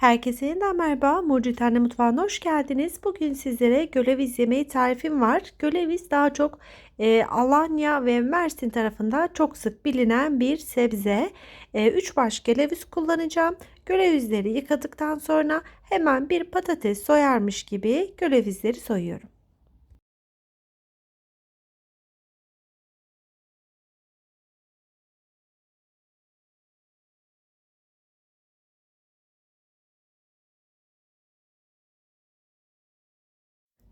Herkese yeniden merhaba. Mucit Mutfağı'na hoş geldiniz. Bugün sizlere göleviz yemeği tarifim var. Göleviz daha çok e, Alanya ve Mersin tarafında çok sık bilinen bir sebze. 3 e, baş göleviz kullanacağım. Gölevizleri yıkadıktan sonra hemen bir patates soyarmış gibi gölevizleri soyuyorum.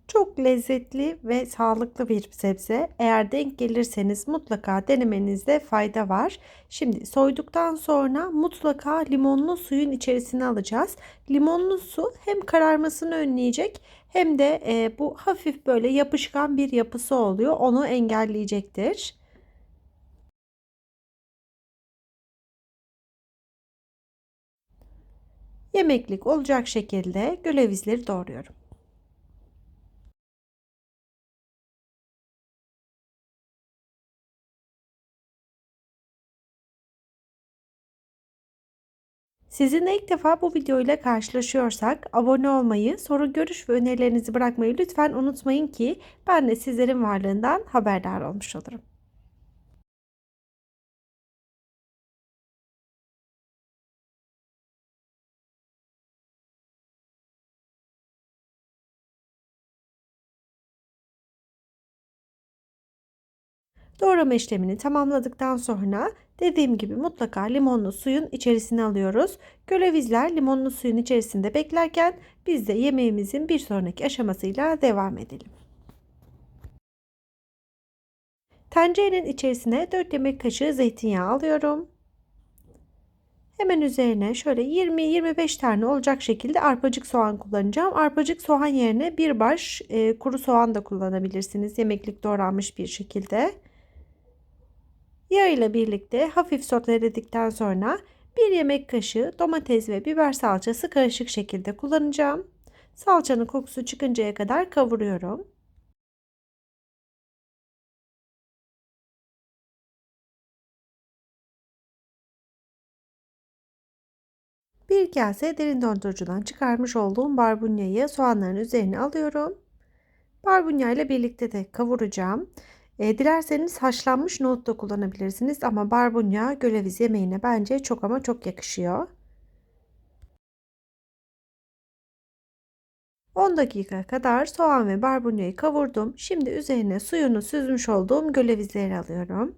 Çok lezzetli ve sağlıklı bir sebze. Eğer denk gelirseniz mutlaka denemenizde fayda var. Şimdi soyduktan sonra mutlaka limonlu suyun içerisine alacağız. Limonlu su hem kararmasını önleyecek hem de e, bu hafif böyle yapışkan bir yapısı oluyor. Onu engelleyecektir. Yemeklik olacak şekilde gölevizleri doğruyorum. Sizinle ilk defa bu video ile karşılaşıyorsak abone olmayı, soru görüş ve önerilerinizi bırakmayı lütfen unutmayın ki ben de sizlerin varlığından haberdar olmuş olurum. Doğrama işlemini tamamladıktan sonra dediğim gibi mutlaka limonlu suyun içerisine alıyoruz. Gölevizler limonlu suyun içerisinde beklerken biz de yemeğimizin bir sonraki aşamasıyla devam edelim. Tencerenin içerisine 4 yemek kaşığı zeytinyağı alıyorum. Hemen üzerine şöyle 20-25 tane olacak şekilde arpacık soğan kullanacağım. Arpacık soğan yerine bir baş e, kuru soğan da kullanabilirsiniz. Yemeklik doğranmış bir şekilde. Yağ ile birlikte hafif soteledikten sonra bir yemek kaşığı domates ve biber salçası karışık şekilde kullanacağım. Salçanın kokusu çıkıncaya kadar kavuruyorum. Bir kase derin dondurucudan çıkarmış olduğum barbunyayı soğanların üzerine alıyorum. Barbunya ile birlikte de kavuracağım. E, dilerseniz haşlanmış nohut da kullanabilirsiniz ama barbunya göleviz yemeğine bence çok ama çok yakışıyor. 10 dakika kadar soğan ve barbunyayı kavurdum. Şimdi üzerine suyunu süzmüş olduğum gölevizleri alıyorum.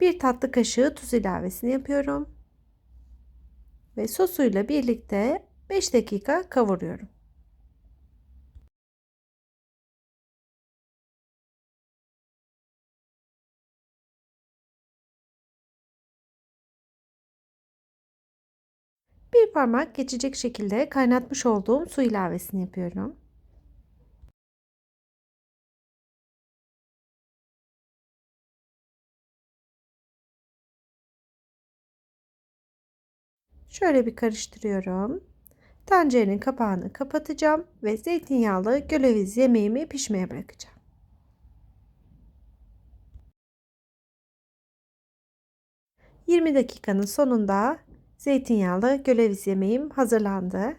Bir tatlı kaşığı tuz ilavesini yapıyorum. Ve sosuyla birlikte 5 dakika kavuruyorum. Bir parmak geçecek şekilde kaynatmış olduğum su ilavesini yapıyorum. Şöyle bir karıştırıyorum. Tencerenin kapağını kapatacağım ve zeytinyağlı göleviz yemeğimi pişmeye bırakacağım. Yirmi dakikanın sonunda Zeytinyağlı göleviz yemeğim hazırlandı.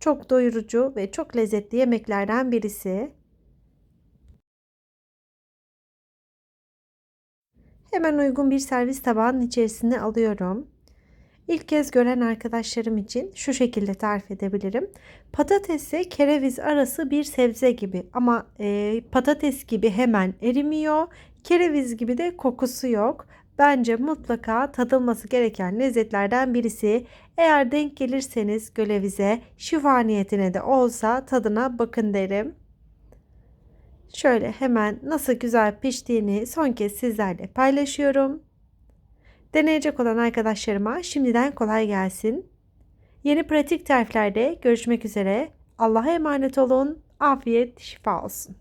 Çok doyurucu ve çok lezzetli yemeklerden birisi. Hemen uygun bir servis tabağının içerisine alıyorum. İlk kez gören arkadaşlarım için şu şekilde tarif edebilirim. Patatesle kereviz arası bir sebze gibi ama e, patates gibi hemen erimiyor. Kereviz gibi de kokusu yok. Bence mutlaka tadılması gereken lezzetlerden birisi. Eğer denk gelirseniz gölevize şifa niyetine de olsa tadına bakın derim. Şöyle hemen nasıl güzel piştiğini son kez sizlerle paylaşıyorum. Deneyecek olan arkadaşlarıma şimdiden kolay gelsin. Yeni pratik tariflerde görüşmek üzere. Allah'a emanet olun. Afiyet, şifa olsun.